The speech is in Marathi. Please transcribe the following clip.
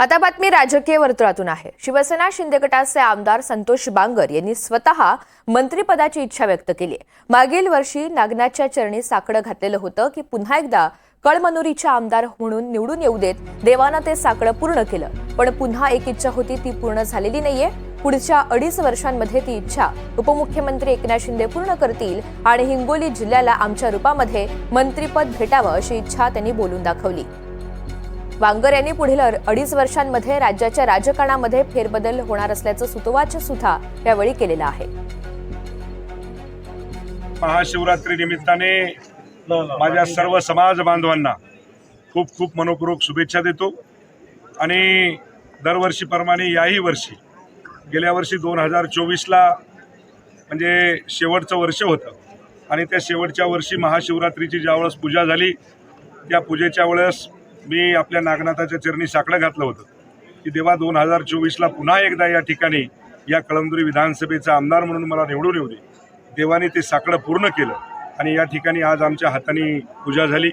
आता बातमी राजकीय वर्तुळातून आहे. शिवसेना शिंदे गटाचे आमदार संतोष बांगर यांनी स्वतः मंत्रिपदाची इच्छा व्यक्त केली आहे. मागील वर्षी नागनाच्या चरणी साकडं घातलेलं होतं की पुन्हा एकदा कळमनुरीच्या आमदार म्हणून निवडून येऊ देत देवानं ते साकडं पूर्ण केलं. पण पुन्हा एक इच्छा होती ती पूर्ण झालेली नाहीये. पुढच्या अडीच वर्षांमध्ये ती इच्छा उपमुख्यमंत्री एकनाथ शिंदे पूर्ण करतील आणि हिंगोली जिल्ह्याला आमच्या रूपामध्ये मंत्रिपद भेटावं अशी इच्छा त्यांनी बोलून दाखवली. वांगर यांनी पुढील अडीच वर्षांमध्ये राज्याच्या राजकारणामध्ये फेरबदल होणार असल्याचं सुतोवाच सुद्धा यावेळी केलेलं आहे. महाशिवरात्री निमित्ताने माझ्या सर्व समाज बांधवांना खूप खूप मनपूर्वक शुभेच्छा देतो. आणि दरवर्षीप्रमाणे याही वर्षी गेल्या वर्षी दोन हजार चोवीसला म्हणजे शेवटचं वर्ष होतं. आणि त्या शेवटच्या वर्षी महाशिवरात्रीची ज्यावेळेस पूजा झाली त्या पूजेच्या वेळेस मी आपल्या नागनाथाच्या चरणी साकडं घातलं होतं की देवा दोन हजार चोवीसला पुन्हा एकदा या ठिकाणी या कळमदुरी विधानसभेचा आमदार म्हणून मला निवडून येऊ दे. देवाने ते साकडं पूर्ण केलं आणि या ठिकाणी आज आमच्या हाताने पूजा झाली.